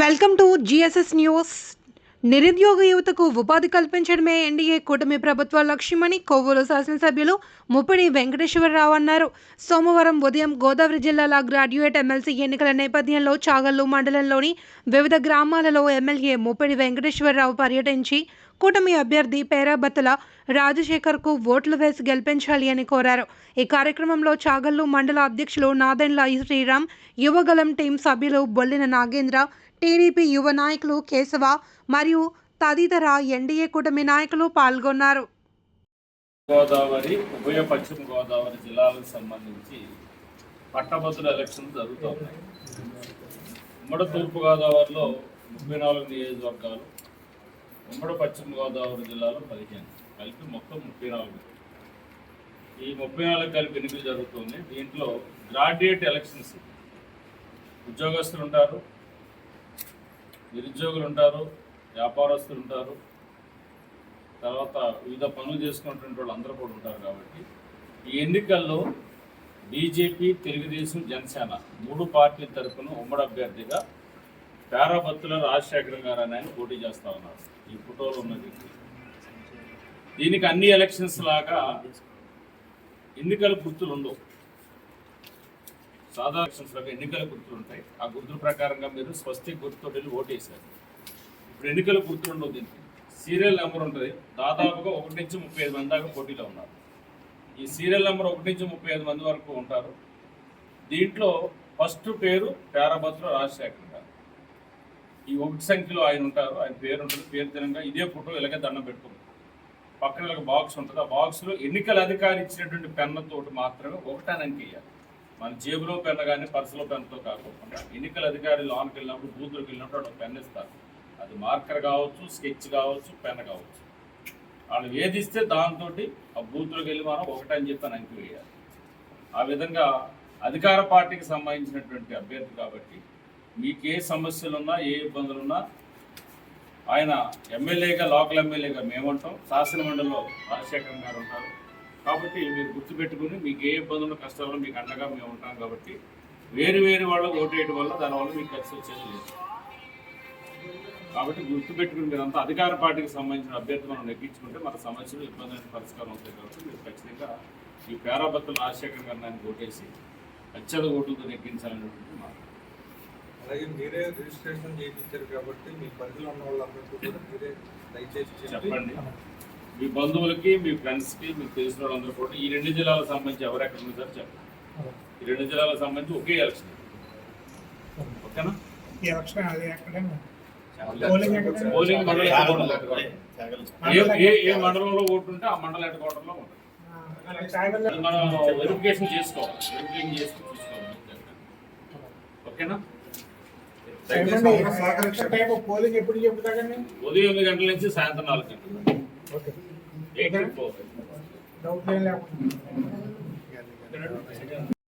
Welcome to GSS news. నిరుద్యోగ యువతకు ఉపాధి కల్పించడమే ఎన్డీఏ కూటమి ప్రభుత్వ లక్ష్యమని కొవ్వూరు శాసనసభ్యులు ముప్పిడి వెంకటేశ్వరరావు అన్నారు. సోమవారం ఉదయం గోదావరి జిల్లాల గ్రాడ్యుయేట్ ఎమ్మెల్సీ ఎన్నికల నేపథ్యంలో చాగల్లు మండలంలోని వివిధ గ్రామాలలో ఎమ్మెల్యే ముప్పిడి వెంకటేశ్వరరావు పర్యటించి కూటమి అభ్యర్థి పేరాబత్తుల రాజశేఖర్కు ఓట్లు వేసి గెలిపించాలి అని కోరారు. ఈ కార్యక్రమంలో చాగల్లు మండల అధ్యక్షులు నాదెండ్ల శ్రీరామ్ యువగలం టీం సభ్యులు బొల్లిన నాగేంద్ర టీడీపీ యువ నాయకులు కేశవ మరియు తదితర ఎన్డీఏ కూటమి నాయకులు పాల్గొన్నారు. గోదావరి ఉభయ పశ్చిమ గోదావరి జిల్లాలకు సంబంధించి పట్టభద్రుల ఎలక్షన్ జరుగుతున్నాయి ఉమ్మడి తూర్పుగోదావరిలో ముప్పై నాలుగు నియోజకవర్గాలు ఉమ్మడి పశ్చిమ గోదావరి జిల్లాలో పదిహేను కలిపి మొత్తం ముప్పై నాలుగు. ఈ ముప్పై నాలుగు కలిపి ఎన్నికలు జరుగుతుంది. దీంట్లో గ్రాడ్యుయేట్ ఎలక్షన్స్ ఉద్యోగస్తులు ఉంటారు నిరుద్యోగులు ఉంటారు వ్యాపారస్తులు ఉంటారు. తర్వాత వివిధ పనులు చేసుకున్నటువంటి వాళ్ళు అందరూ కూడా ఉంటారు కాబట్టి ఈ ఎన్నికల్లో బీజేపీ తెలుగుదేశం జనసేన మూడు పార్టీల తరఫున ఉమ్మడి అభ్యర్థిగా పేరాబత్తుల రాజశేఖర్ గారు అని ఆయన పోటీ చేస్తా ఉన్నారు. ఈ ఫోటోలో ఉన్నది దీనికి అన్ని ఎలక్షన్స్ లాగా ఎన్నికల గుర్తులు ఉండవు. సాధారణ ఎలక్షన్స్ లాగా ఎన్నికల గుర్తులు ఉంటాయి. ఆ గుర్తుల ప్రకారంగా మీరు స్వస్తి గుర్తుతో వెళ్ళి ఓటేశారు ఇప్పుడు ఎన్నికల గుర్తులు ఉండవు దీనికి. సీరియల్ నెంబర్ ఉంటుంది. దాదాపుగా ఒకటి నుంచి ముప్పై ఐదు మంది దాకా పోటీలో ఉన్నారు. ఈ సీరియల్ నెంబర్ ఒకటి నుంచి ముప్పై ఐదు మంది వరకు ఉంటారు. దీంట్లో ఫస్ట్ పేరు పేరభద్ర రాజశేఖర్. ఈ ఒకటి సంఖ్యలో ఆయన ఉంటారు ఆయన పేరు ఉంటుంది పేరు తినంగా ఇదే ఫోటో ఇలాగే దండం పెట్టుకుంటారు పక్కన ఒక బాక్స్ ఉంటుంది. ఆ బాక్స్లో ఎన్నికల అధికారి ఇచ్చినటువంటి పెన్నతోటి మాత్రమే ఒకటానికి అంకె వేయాలి మన జేబులో పెన్న కానీ పర్సులో పెన్తో కాకుండా ఎన్నికల అధికారి లోనికి వెళ్ళినప్పుడు బూత్లోకి వెళ్ళినప్పుడు అక్కడ పెన్ ఇస్తారు. అది మార్కర్ కావచ్చు స్కెచ్ కావచ్చు పెన్ కావచ్చు. వాళ్ళు వేధిస్తే దాంతో ఆ బూత్లోకి వెళ్ళి మనం ఒకటని చెప్పి అని అంకి వేయాలి. ఆ విధంగా అధికార పార్టీకి సంబంధించినటువంటి అభ్యర్థి కాబట్టి మీకు ఏ సమస్యలు ఉన్నా ఏ ఇబ్బందులు ఉన్నా ఆయన ఎమ్మెల్యేగా లోకల్ ఎమ్మెల్యేగా మేమంటాం. శాసనమండలిలో రాజశేఖర్ గారు ఉంటారు. కాబట్టి మీరు గుర్తుపెట్టుకుని మీకు ఏ ఇబ్బందులు కష్టాలు మీకు అండగా మేము ఉంటాం కాబట్టి వేరు వేరు వాళ్ళు ఓటేయడం వల్ల దానివల్ల మీకు ఖర్చు వచ్చేది లేదు. కాబట్టి గుర్తుపెట్టుకుని మీరంతా అధికార పార్టీకి సంబంధించిన అభ్యర్థులను నెగ్గించుకుంటే మన సమస్యలు ఇబ్బందులు పరిష్కారం అవుతాయి కాబట్టి మీరు ఖచ్చితంగా ఈ పేరాభత్తులు రాజశేఖర్ గారిని ఆయన ఓటేసి అత్యధిక ఓట్లతో నెగ్గించాలనేటువంటి మాట. అలాగే మీరే రిజిస్ట్రేషన్ చేయించారు కాబట్టి మీ పరిధిలో ఉన్న వాళ్ళందరికీ కూడా మీరే దయచేసి చెప్పి చెప్పండి. మీ బంధువులకి మీ ఫ్రెండ్స్కి మీకు తెలిసిన వాళ్ళందరూ కూడా ఈ రెండు జిల్లాలకు సంబంధించి ఎవరు ఎక్కడ ఉన్నారో చెప్పండి. ఈ రెండు జిల్లాలకు సంబంధించి ఒకే ఎలక్షన్ ఓకేనా? ఎలక్షన్ అది ఎక్కడ? పోలింగ్ మండలం. ఏ మండలంలో ఓటు ఉంటే ఆ మండల హెడ్ క్వార్టర్లో ఉంటుంది. మనం వెరిఫికేషన్ చేసుకోవాలి. వెరిఫికేషన్ చేసుకుని చూసుకోవాలి. ఓకేనా? పోలింగ్ ఎప్పుడు చెప్తారండి? ఉదయం ఎనిమిది గంటల నుంచి సాయంత్రం నాలుగు గంటలు డౌట్ ఏం లేకుండా.